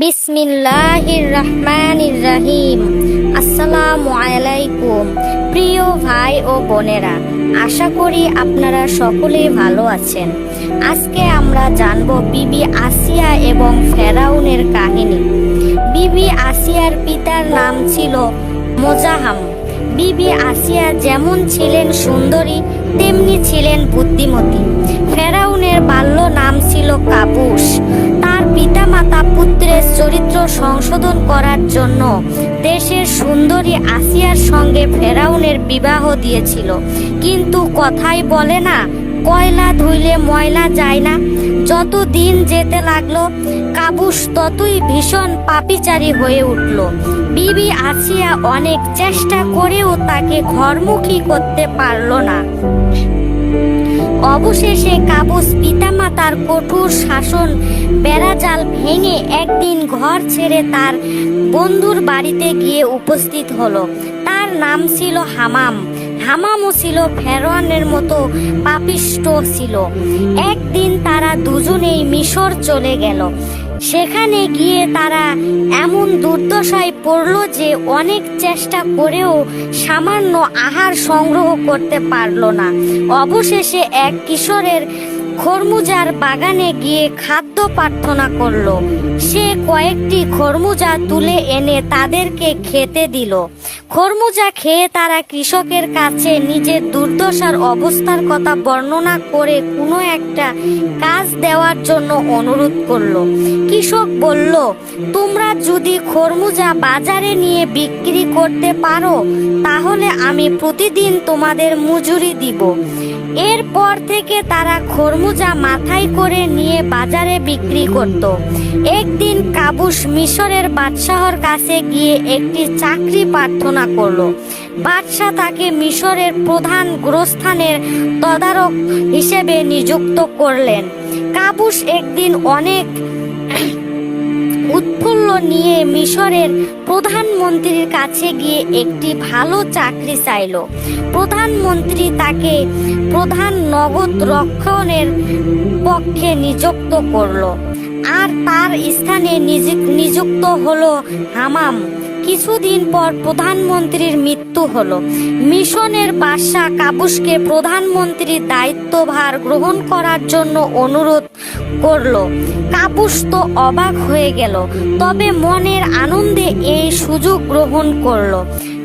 বিসমিল্লাহির রহমানির রহিম আসসালামু আলাইকুম। প্রিয় ভাই ও বোনেরা, আশা করি আপনারা সকলেই ভালো আছেন। আজকে আমরা জানব বিবি আসিয়া এবং ফেরাউনের কাহিনী। বিবি আসিয়ার পিতার নাম ছিল মোজাহাম। বিবি আসিয়া যেমন ছিলেন সুন্দরী, তেমনি ছিলেন বুদ্ধিমতী। ফেরাউনের বাল্য নাম ছিল পুত্রের চরিত্র সংশোধন করার জন্য দেশের সুন্দরী আসিয়ার সঙ্গে ফেরাউনের বিবাহ দিয়েছিল। কিন্তু কথাই বলে না, কয়লা ধুইলে ময়লা যায় না। যত দিন যেতে লাগল, কাবুস ততই ভীষণ পাপিচারী হয়ে উঠল। বিবি আসিয়া অনেক চেষ্টা করেও তাকে ঘরমুখী করতে পারল না। অবশেষে কাবুস পিতামাতার কঠোর শাসন বেড়াজাল ভেঙে একদিন ঘর ছেড়ে তার বন্ধুর বাড়িতে গিয়ে উপস্থিত হলো। তার নাম ছিল হামাম। হামামও ছিল ফেরোয়ানের মতো পাপিষ্ট ছিল। একদিন তারা দুজনেই মিশর চলে গেল। সেখানে গিয়ে তারা এমন দুর্দশায় পড়ল যে অনেক চেষ্টা করেও সামান্য আহার সংগ্রহ করতে পারল না। অবশেষে এক কিশোরের খরমুজার বাগানে গিয়ে খাদ্য প্রার্থনা করল। সে কয়েকটি খরমুজা তুলে এনে তাদেরকে খেতে দিল। খরমুজা খেয়ে তারা কৃষকের কাছে নিজের দুর্দশার অবস্থার কথা বর্ণনা করে কোনো একটা কাজ দেওয়ার জন্য অনুরোধ করল। কৃষক বলল, তোমরা যদি খরমুজা বাজারে নিয়ে বিক্রি করতে পারো, তাহলে আমি প্রতিদিন তোমাদের মজুরি দিব। এরপর থেকে তারা খরমুজা মাথায় করে নিয়ে বাজারে বিক্রি করত। একদিন কাবুস মিশরের বাদশাহর কাছে গিয়ে একটি চাকরি প্রার্থনা করল। বাদশাহ তাকে মিশরের প্রধান গ্রস্থানের তদারক হিসেবে নিযুক্ত করলেন। কাবুস একদিন অনেক উৎফুল্ল নিয়ে মিশরের প্রধানমন্ত্রীর কাছে গিয়ে একটি ভালো চাকরি চাইল। প্রধানমন্ত্রী তাকে প্রধান নগদ রক্ষণের পক্ষে নিযুক্ত করল। আর তার স্থানে নিযুক- নিযুক্ত হলো হামাম। কিছুদিন পর প্রধানমন্ত্রীর মৃত্যু হলো। মিশনের বাদশাহ কাবুসকে প্রধানমন্ত্রীর দায়িত্বভার গ্রহণ করার জন্য অনুরোধ করল। কাপুস তো অবাক হয়ে গেল, তবে মনের আনন্দে এই সুযোগ গ্রহণ করল।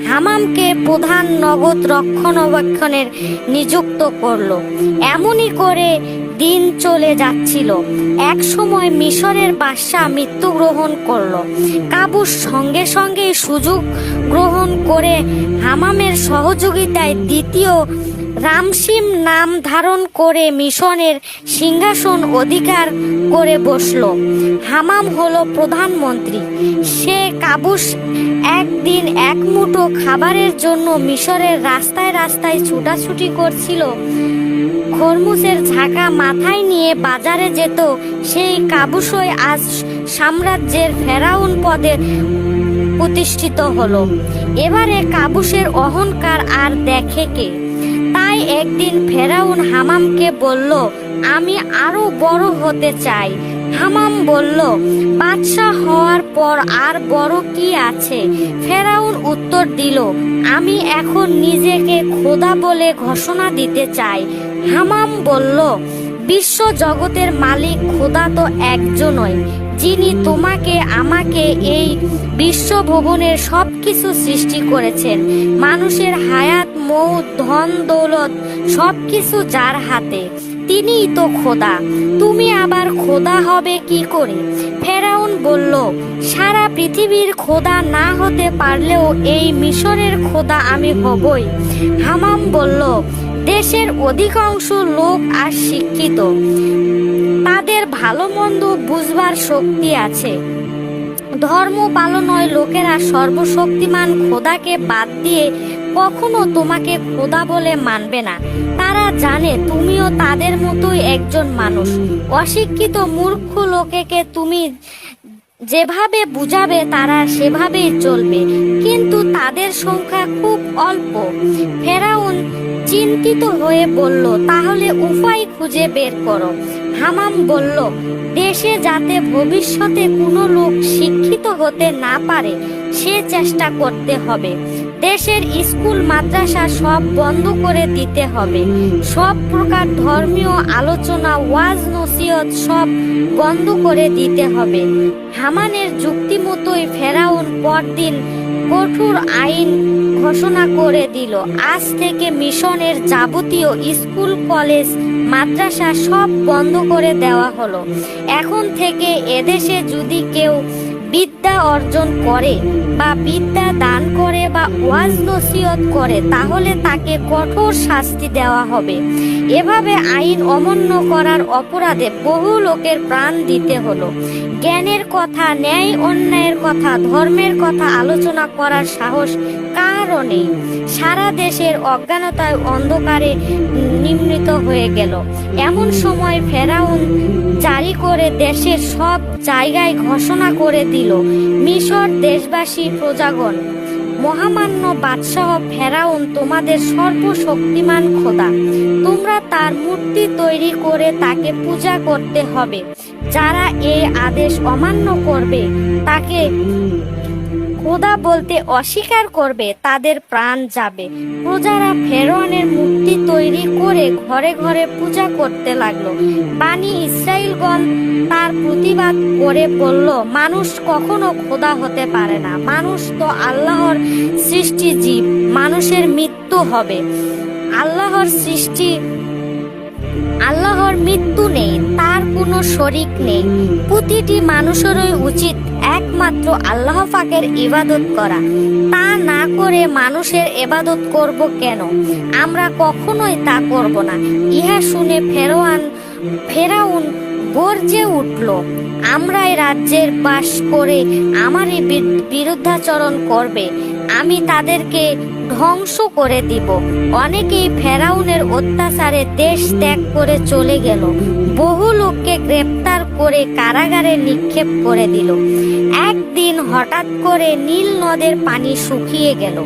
হামামকে প্রধান নগদ রক্ষণাবেক্ষণের নিযুক্ত করল। এমনই করে দিন চলে যাচ্ছিল। এক সময় মিশরের বাদশাহ মৃত্যুগ্রহণ করল। কাবুস সঙ্গে সঙ্গে সুযোগ গ্রহণ করে হামামের সহযোগিতায় দ্বিতীয় রামসিম নাম ধারণ করে মিশনের সিংহাসন অধিকার করে বসল। হামাম হলো প্রধানমন্ত্রী। সে কাবুস একদিন এক মুঠো খাবারের জন্য মিশরের রাস্তায় রাস্তায় ছুটাছুটি করছিল। খরমুজের ঝাঁকা মাথায় নিয়ে বাজারে যেত সেই কাবুসই আজ সাম্রাজ্যের ফেরাউন পদে প্রতিষ্ঠিত হলো। এবারে কাবুসের অহংকার আর দেখে কে? একদিন ফেরাউন হামামকে বলল, আমি আরও বড় হতে চাই। হামাম বলল, বাদশাহ হওয়ার পর আর বড় কি আছে? ফেরাউন উত্তর দিল, আমি এখন নিজেকে খোদা বলে ঘোষণা দিতে চাই। হামাম বলল, বিশ্ব জগতের মালিক খোদা তো একজনই, যিনি তোমাকে, আমাকে এই বিশ্বভুবনের সব কিছু সৃষ্টি করেছেন। মানুষের হায়াত মৌত ধন দৌলত সব কিছু যার হাতে। তিনিই তো খোদা। তুমি আবার খোদা হবে কি করে? ফেরাউন বলল, সারা পৃথিবীর খোদা না হতে পারলেও এই মিশরের খোদা আমি হবই। হামাম বলল, দেশের অধিকাংশ লোক আর শিক্ষিত। তাদের ভালো মন্দ বুঝবার শক্তি আছে। ধর্ম পালনয় লোকেরা সর্বশক্তিমান খোদাকে বাদ দিয়ে কখনো তোমাকে খোদা বলে মানবে না। তারা জানে তুমিও তাদের মতোই একজন মানুষ। অশিক্ষিত মূর্খ লোকেকে তুমি যেভাবে বুঝাবে, তারা সেভাবেই চলবে। কিন্তু তাদের সংখ্যা খুব অল্প। ফেরাউন চিন্তিত হয়ে বলল, তাহলে উপায় খুঁজে বের করো। হামাম বলল, দেশে যাতে ভবিষ্যতে কোনো লোক শিক্ষিত হতে না পারে, সে চেষ্টা করতে হবে। দেশের স্কুল, মাদ্রাসা সব বন্ধ করে দিতে হবে। সব প্রকার ধর্মীয় আলোচনা, ওয়াজ, নসিহত সব বন্ধ করে দিতে হবে। হামানের যুক্তি মতোই ফেরাউন পরদিন কঠোর আইন ঘোষণা করে দিল। আজ থেকে মিশনের যাবতীয় স্কুল, কলেজ, মাদ্রাসা সব বন্ধ করে দেওয়া হলো। এখন থেকে এদেশে যদি কেউ অর্জন করে বা বিদ্যা দান করে বা ওয়াজ নসিহত করে, তাহলে তাকে কঠোর শাস্তি দেওয়া হবে। এভাবে আইন অমান্য করার অপরাধে বহু লোকের প্রাণ দিতে হলো। জ্ঞানের কথা, ন্যায় অন্যায়ের কথা, ধর্মের কথা আলোচনা করার সাহস কারও নেই। সারা দেশের অজ্ঞানতায় অন্ধকারে নিমৃত হয়ে গেল। এমন সময় ফেরাউন জারি করে দেশের সব জায়গায় ঘোষণা করে দিল মিশর দেশবাসী প্রজাগণ, মহামান্য বাদশাহ ফেরাউন তোমাদের সর্বশক্তিমান খোদা। তোমরা তার মূর্তি তৈরি করে তাকে পূজা করতে হবে। যারা এই আদেশ অমান্য করবে, তাকে খোদা বলতে অস্বীকার করবে, তাদের প্রাণ যাবে। প্রজারা ফেরনের মূর্তি তৈরি করে ঘরে ঘরে পূজা করতে লাগল। বাণী ইসরায়েলগণ তার প্রতিবাদ করে বলল, মানুষ কখনো খোদা হতে পারে না। মানুষ তো আল্লাহর সৃষ্টি জীব। মানুষের মৃত্যু হবে। আল্লাহর সৃষ্টি, আল্লাহর মৃত্যু নেই। তার কোনো শরিক নেই। প্রতিটি মানুষেরই উচিত একমাত্র আল্লাহ পাকের ইবাদত করা। তা না করে মানুষের ইবাদত করব কেন? আমরা কখনোই তা করব না। ইহা শুনে ফেরোয়ান, ফেরাউন গর্জে উঠল আমরা এই রাজ্যের বাস করে আমারই বিরুদ্ধাচরণ করবে। আমি তাদেরকে ধ্বংস করে দিব। অনেকেই ফেরাউনের অত্যাচারে দেশ ত্যাগ করে চলে গেল। বহু লোককে গ্রেপ্তার করে কারাগারে নিক্ষেপ করে দিল। একদিন হঠাৎ করে নীল নদের পানি শুকিয়ে গেল।